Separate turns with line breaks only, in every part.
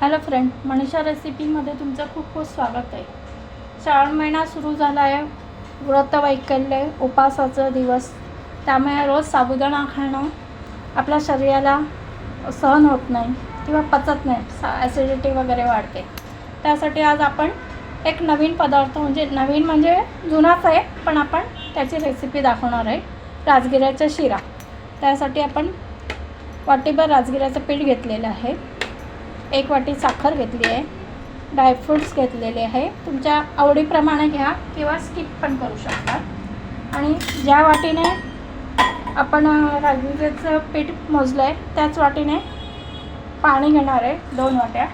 Hello friend Manisha रेसिपीमध्ये तुमचं खूप खूप स्वागत आहे. श्रावण महिना सुरू झाला आहे व्रत वैकल्य उपासाचा दिवस. त्यामुळे रोज साबुदाणा खाणं आपल्या शरीराला सहन होत नाही किंवा पचत नाही सा ॲसिडिटी वगैरे वाढते. त्यासाठी आज आपण एक नवीन पदार्थ म्हणजे नवीन म्हणजे जुनाच आहे पण आपण त्याची रेसिपी दाखवणार आहे राजगिऱ्याचा शिरा. त्यासाठी आपण वाटीभर राजगिऱ्याचं पीठ घेतलेलं आहे. एक वाटी साखर घेतली आहे. ड्रायफ्रूट्स घेतलेले आहे. तुमच्या आवडीप्रमाणे घ्या किंवा स्किप पण करू शकता. आणि ज्या वाटीने आपण अं, राजगिऱ्याचं पीठ मोजलं आहे त्याच वाटीने पाणी घेणार आहे दोन वाट्या.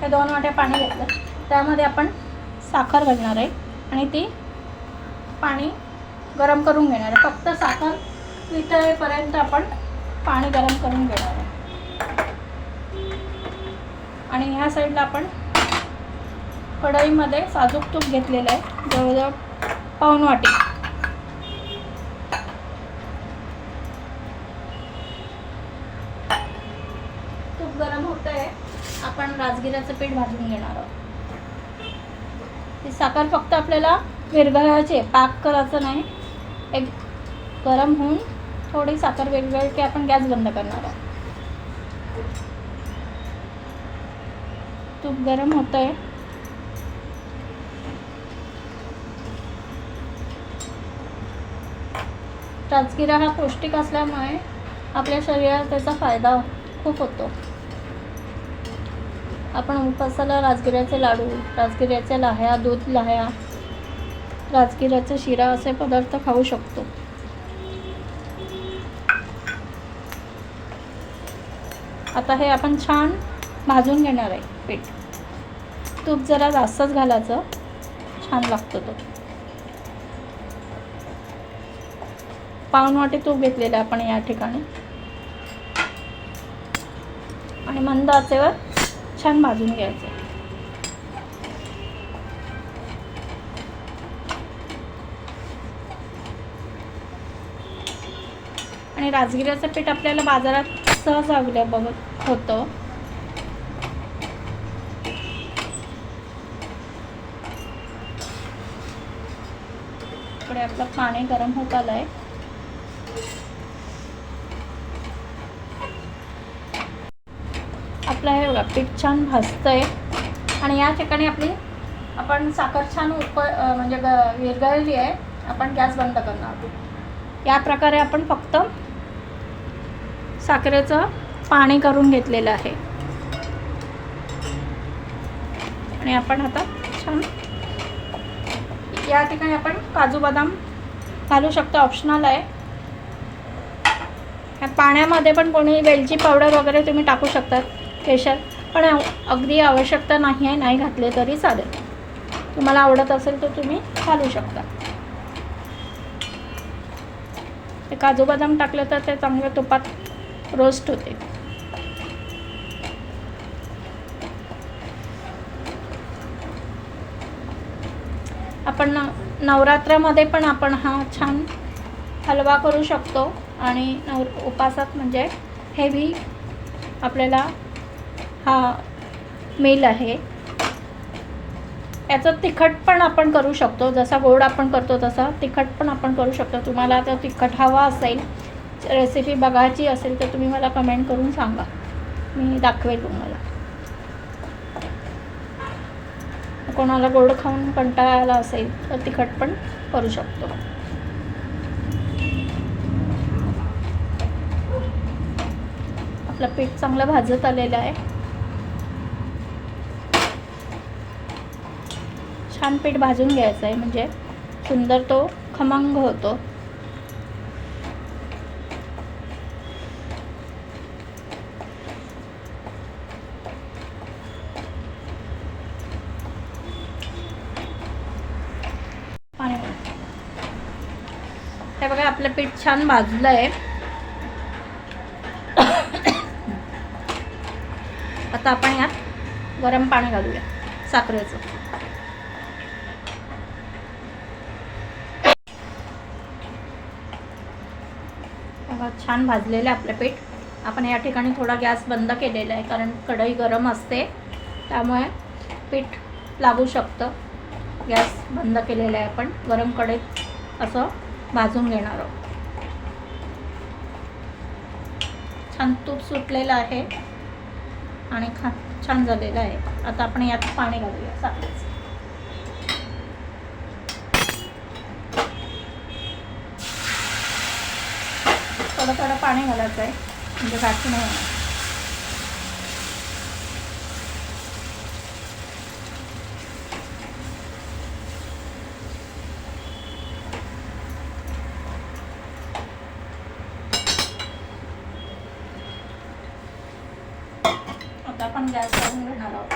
हे दोन वाट्या पाणी घेतलं. त्यामध्ये आपण साखर घालणार आहे आणि ती पाणी गरम करून घेणार आहे. फक्त साखर वितळेपर्यंत आपण पाणी गरम करून घेणार आहे. आणि ह्या साईडला आपण कढईमध्ये साजूक तूप घेतलेलं आहे जवळजवळ पाऊन वाटी. तूप गरम होत आहे आपण राजगिऱ्याचं पीठ भाजून घेणार आहोत. ती साखर फक्त आपल्याला विरघळायचे पाक करायचं नाही. एक गरम होऊन थोडी साखर वेगवेगळी की आपण गॅस बंद करणार आहोत. तूप गरम होतं आहे राजगिरा हा पौष्टिक असल्यामुळे आपल्या शरीरात त्याचा फायदा खूप होतो. आपण उपासाला राजगिऱ्याचे लाडू राजगिऱ्याच्या लाह्या दूध लाह्या राजगिऱ्याचा शिरा असे पदार्थ खाऊ शकतो. आता हे आपण छान भाजून घेणार आहे पीठ. तूप जरा जास्तच घालायचं. छान लागतो तो. पाऊण तूप घेतलेलं आहे आपण या ठिकाणी. आणि मंद आचेवर छान भाजून घ्यायचं. आणि राजगिऱ्याचं पीठ आपल्याला बाजारात सहज अवेलेबल होतं. इकडे आपलं पाणी गरम होत आलं आहे आपलं हे बघा पीठ छान भाजतं आहे आणि या ठिकाणी आपली आपण साखर छान उप म्हणजे ग विरघळली आहे. आपण गॅस बंद करणार आहोत. या प्रकारे आपण फक्त साखरेचं पाणी करून घेतलेलं आहे. आणि आपण आता छान या ठिकाणी आपण काजू बदाम घालू शकतो. ऑप्शनल आहे. ह्या पाण्यामध्ये पण कोणी वेलची पावडर वगैरे तुम्ही टाकू शकतात केशर. पण अगदी आवश्यकता नाही आहे नाही घातले तरी चालेल. तुम्हाला आवडत असेल तर तुम्ही घालू शकता. ते काजू बदाम टाकलं तर ते चांगलं तुपात रोस्ट होते. आपण नवरात्रामध्ये पण आपण हा छान हलवा करू शकतो. आणि नव उपासात म्हणजे हेवी आपल्याला हा मेल आहे. याचं तिखट पण आपण करू शकतो. जसा गोड आपण करतो तसा तिखट पण आपण करू शकतो. तुम्हाला तर तिखट हवा असेल रेसिपी बघायची असेल तर तुम्ही मला कमेंट करून सांगा. मी दाखवेल तुम्हाला. कोणाला गोड खाऊन कंटाळा आला असेल तर तिखट पण करू शकतो. आपलं पीठ चांगलं भाजत आलेलं आहे. छान पीठ भाजून घ्यायचं आहे म्हणजे सुंदर तो खमंग होतो पाणी घाल. हे बघा आपलं पीठ छान भाजलं आहे. आता आपण यात गरम पाणी घालूया साखरेचं. छान भाजलेलं आहे आपलं पीठ. आपण या ठिकाणी थोडा गॅस बंद केलेला आहे कारण कढई गरम असते. त्यामुळे पीठ लागू शकतं. गॅस बंद केलेला आहे आपण गरम कढईत असं भाजून घेणार आहोत. छान तूप सुटलेलं आहे आणि खा छान झालेलं आहे. आता आपण यात पाणी घालूया. साखरेचं थोडं थोडं पाणी घालायचं आहे म्हणजे गाठी नाही होणार आता आपण गॅस लावून घेणार आहोत.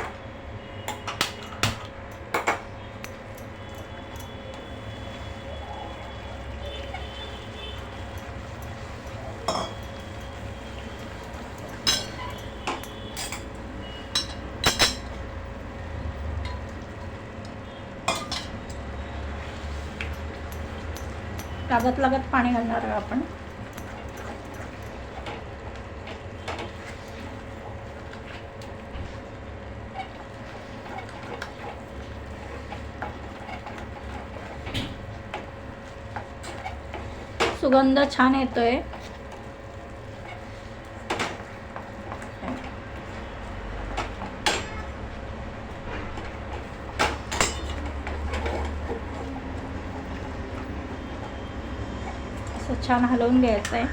लागत लागत पाणी घालणार आहे आपण. सुगंध छान येतोय. असं छान हलवून घ्यायचं आहे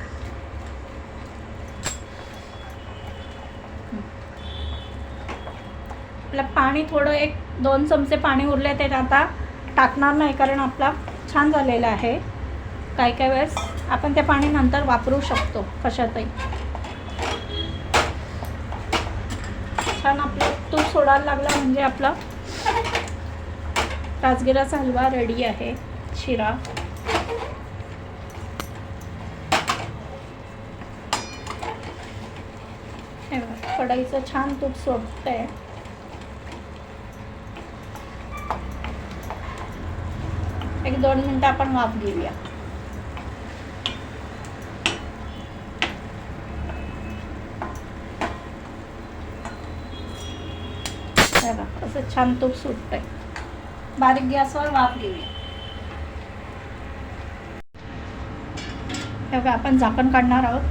आपलं पाणी थोडं एक दोन चमचे पाणी उरले ते आता टाकणार नाही कारण आपला छान झालेला आहे. काही काही वेळेस आपण ते पाणी नंतर वापरू शकतो कशातही. छान आपलं तूप सोडायला लागला म्हणजे आपला राजगिराचा हलवा रेडी आहे शिरा. कढाईचं कढईचं छान तूप सोडतंय. एक दोन मिनटं आपण वाफ घेऊया हे बघा, असं छान तूप सुटतंय. बारीक गॅसवर वाफ घेऊया. हे बघा आपण झाकण काढणार आहोत.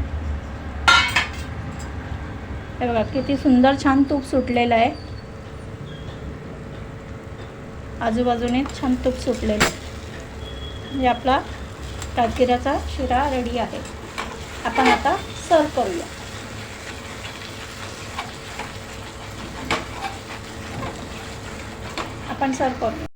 हे बघा किती सुंदर छान तूप सुटलेलं आहे. आजूबाजूने छान तूप सुटलेलं आहे. म्हणजे आपला राजगिराचा शिरा रेडी आहे. आपण आता सर्व करूया. आपण सर्व करूया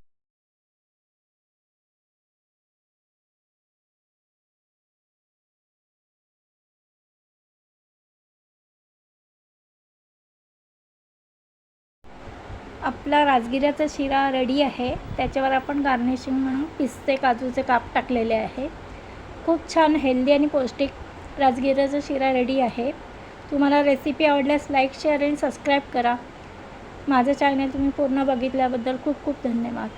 आपला राजगिऱ्याचा शिरा रेडी आहे. त्याच्यावर आपण गार्निशिंग म्हणून पिस्ते काजूचे काप टाकलेले आहे. खूप छान हेल्दी आणि पौष्टिक राजगिऱ्याचा शिरा रेडी आहे. तुम्हाला रेसिपी आवडल्यास लाईक शेअर आणि सबस्क्राईब करा. माझं चॅनल तुम्ही पूर्ण बघितल्याबद्दल खूप खूप धन्यवाद.